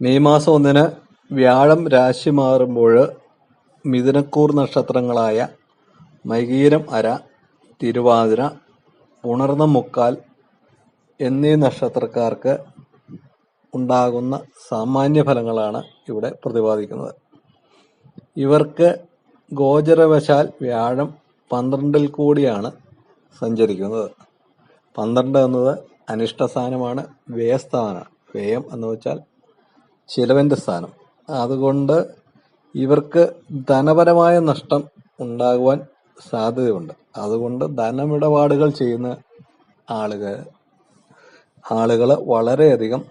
May മാസം ഒന്നിന് വ്യാഴം രാശി മാറുമ്പോൾ മിഥുനക്കൂർ നക്ഷത്രങ്ങളായ മകീരം അര തിരുവാതിര ഉണർന്ന മുക്കാൽ എന്നീ നക്ഷത്രക്കാർക്ക് ഉണ്ടാകുന്ന സാമാന്യ ഫലങ്ങളാണ് ഇവിടെ പ്രതിപാദിക്കുന്നത്. ഇവർക്ക് ഗോചരവശാൽ വ്യാഴം പന്ത്രണ്ടിൽ കൂടിയാണ് സഞ്ചരിക്കുന്നത്. പന്ത്രണ്ട് എന്നത് അനിഷ്ടസ്ഥാനമാണ് വ്യയസ്ഥാനമാണ് വ്യയം എന്ന് വെച്ചാൽ ചിലവിന്റെ സ്ഥാനം. അതുകൊണ്ട് ഇവർക്ക് ധനപരമായ നഷ്ടം ഉണ്ടാകുവാൻ സാധ്യതയുണ്ട്. അതുകൊണ്ട് ധനമിടപാടുകൾ ചെയ്യുന്ന ആളുകൾ ആളുകൾ വളരെയധികം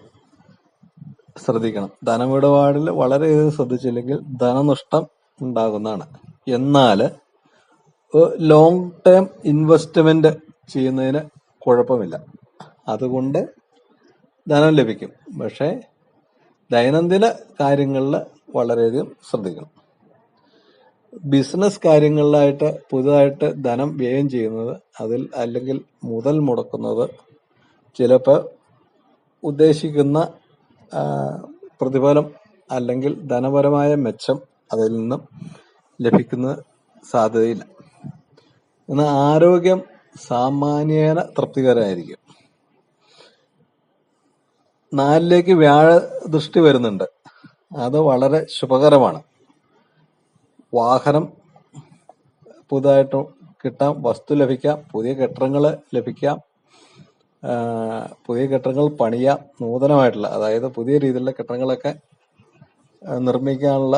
ശ്രദ്ധിക്കണം. ധനമിടപാടിൽ വളരെയധികം ശ്രദ്ധിച്ചില്ലെങ്കിൽ ധനനഷ്ടം ഉണ്ടാകുന്നതാണ്. എന്നാൽ ലോങ് ടേം ഇൻവെസ്റ്റ്മെന്റ് ചെയ്യുന്നതിന് കുഴപ്പമില്ല. അതുകൊണ്ട് ധനം ലഭിക്കും. പക്ഷേ ദൈനംദിന കാര്യങ്ങളിൽ വളരെയധികം ശ്രദ്ധിക്കണം. ബിസിനസ് കാര്യങ്ങളിലായിട്ട് പുതുതായിട്ട് ധനം വ്യയം ചെയ്യുന്നത് അതിൽ അല്ലെങ്കിൽ മുതൽ മുടക്കുന്നത് ചിലപ്പോൾ ഉദ്ദേശിക്കുന്ന പ്രതിഫലം അല്ലെങ്കിൽ ധനപരമായ മെച്ചം അതിൽ നിന്നും ലഭിക്കുന്ന സാധ്യതയില്ല. എന്നാൽ ആരോഗ്യം സാമാന്യേന തൃപ്തികരമായിരിക്കും. നാലിലേക്ക് വ്യാഴ ദൃഷ്ടി വരുന്നുണ്ട്. അത് വളരെ ശുഭകരമാണ്. വാഹനം പുതുതായിട്ട് കിട്ടാം വസ്തു ലഭിക്കാം പുതിയ കെട്ടിടങ്ങൾ ലഭിക്കാം പുതിയ കെട്ടിടങ്ങൾ പണിയാം നൂതനമായിട്ടുള്ള അതായത് പുതിയ രീതിയിലുള്ള കെട്ടിടങ്ങളൊക്കെ നിർമ്മിക്കാനുള്ള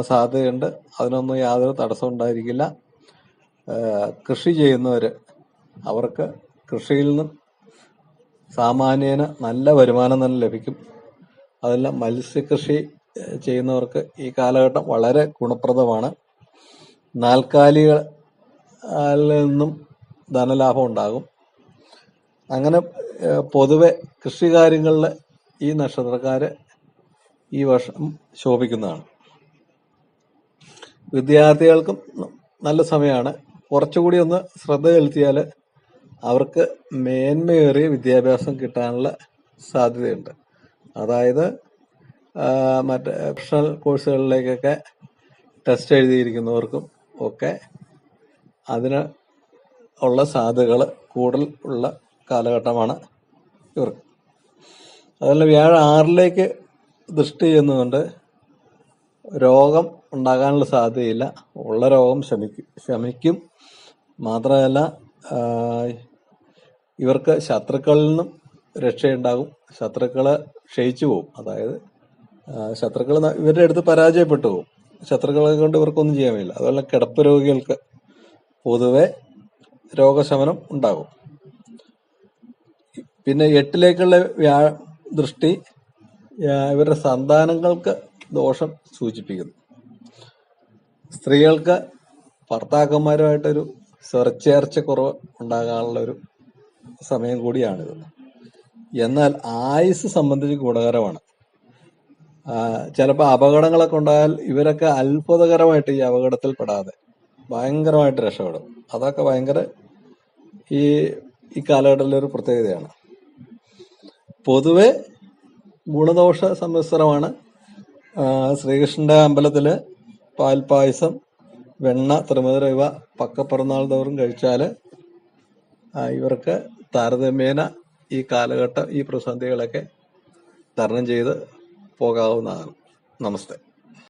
സാധ്യതയുണ്ട്. അതിനൊന്നും യാതൊരു തടസ്സം ഉണ്ടായിരിക്കില്ല. കൃഷി ചെയ്യുന്നവർ അവർക്ക് കൃഷിയിൽ നിന്നും സാമാന്യേന നല്ല വരുമാനം തന്നെ ലഭിക്കും. അതെല്ലാം മത്സ്യകൃഷി ചെയ്യുന്നവർക്ക് ഈ കാലഘട്ടം വളരെ ഗുണപ്രദമാണ്. നാൽക്കാലികൾ നിന്നും ധനലാഭം ഉണ്ടാകും. അങ്ങനെ പൊതുവെ കൃഷി കാര്യങ്ങളിൽ ഈ നക്ഷത്രക്കാര് ഈ വർഷം ശോഭിക്കുന്നതാണ്. വിദ്യാർത്ഥികൾക്കും നല്ല സമയമാണ്. കുറച്ചുകൂടി ഒന്ന് ശ്രദ്ധ ചെലുത്തിയാൽ അവർക്ക് മേന്മയേറിയ വിദ്യാഭ്യാസം കിട്ടാനുള്ള സാധ്യതയുണ്ട്. അതായത് മറ്റേ പ്രൊഫഷണൽ കോഴ്സുകളിലേക്കൊക്കെ ടെസ്റ്റ് എഴുതിയിരിക്കുന്നവർക്കും ഒക്കെ അതിന് ഉള്ള സാധ്യതകൾ കൂടുതൽ ഉള്ള കാലഘട്ടമാണ് ഇവർക്ക്. അതുപോലെ വ്യാഴം ആറിലേക്ക് ദൃഷ്ടി ചെയ്യുന്നതുകൊണ്ട് രോഗം ഉണ്ടാകാനുള്ള സാധ്യതയില്ല. ഉള്ള രോഗം ശമിക്കും ശമിക്കും. മാത്രമല്ല ഇവർക്ക് ശത്രുക്കളിൽ നിന്നും രക്ഷയുണ്ടാകും. ശത്രുക്കളെ ക്ഷയിച്ചു പോകും അതായത് ശത്രുക്കൾ ഇവരുടെ അടുത്ത് പരാജയപ്പെട്ടു പോകും ശത്രുക്കളെ കൊണ്ട് ഇവർക്കൊന്നും ചെയ്യാൻ കഴിയില്ല. അതുപോലെ കിടപ്പ് രോഗികൾക്ക് പൊതുവെ രോഗശമനം ഉണ്ടാകും. പിന്നെ എട്ടിലേക്കുള്ള വ്യാ ദൃഷ്ടി ഇവരുടെ സന്താനങ്ങൾക്ക് ദോഷം സൂചിപ്പിക്കുന്നു. സ്ത്രീകൾക്ക് ഭർത്താക്കന്മാരുമായിട്ടൊരു കുറവ് ഉണ്ടാകാനുള്ള ഒരു സമയം കൂടിയാണിത്. എന്നാൽ ആയുസ് സംബന്ധിച്ച് ഗുണകരമാണ്. ചിലപ്പോൾ അപകടങ്ങളൊക്കെ ഉണ്ടായാൽ ഇവരൊക്കെ അത്ഭുതകരമായിട്ട് ഈ അപകടത്തിൽ പെടാതെ ഭയങ്കരമായിട്ട് രക്ഷപ്പെടും. അതൊക്കെ ഭയങ്കര ഈ ഈ കാലഘട്ടത്തിലെ ഒരു പ്രത്യേകതയാണ്. പൊതുവെ ഗുണദോഷ സമ്മിശ്രമാണ് ശ്രീകൃഷ്ണന്റെ അമ്പലത്തിൽ പാൽപായസം വെണ്ണ തിരുമധുര ഇവ പക്കപ്പിറന്നാൾ തോറും കഴിച്ചാൽ ഇവർക്ക് താരതമ്യേന ഈ കാലഘട്ടം ഈ പ്രതിസന്ധികളൊക്കെ തരണം ചെയ്ത് പോകാവുന്നതാണ്. നമസ്തേ.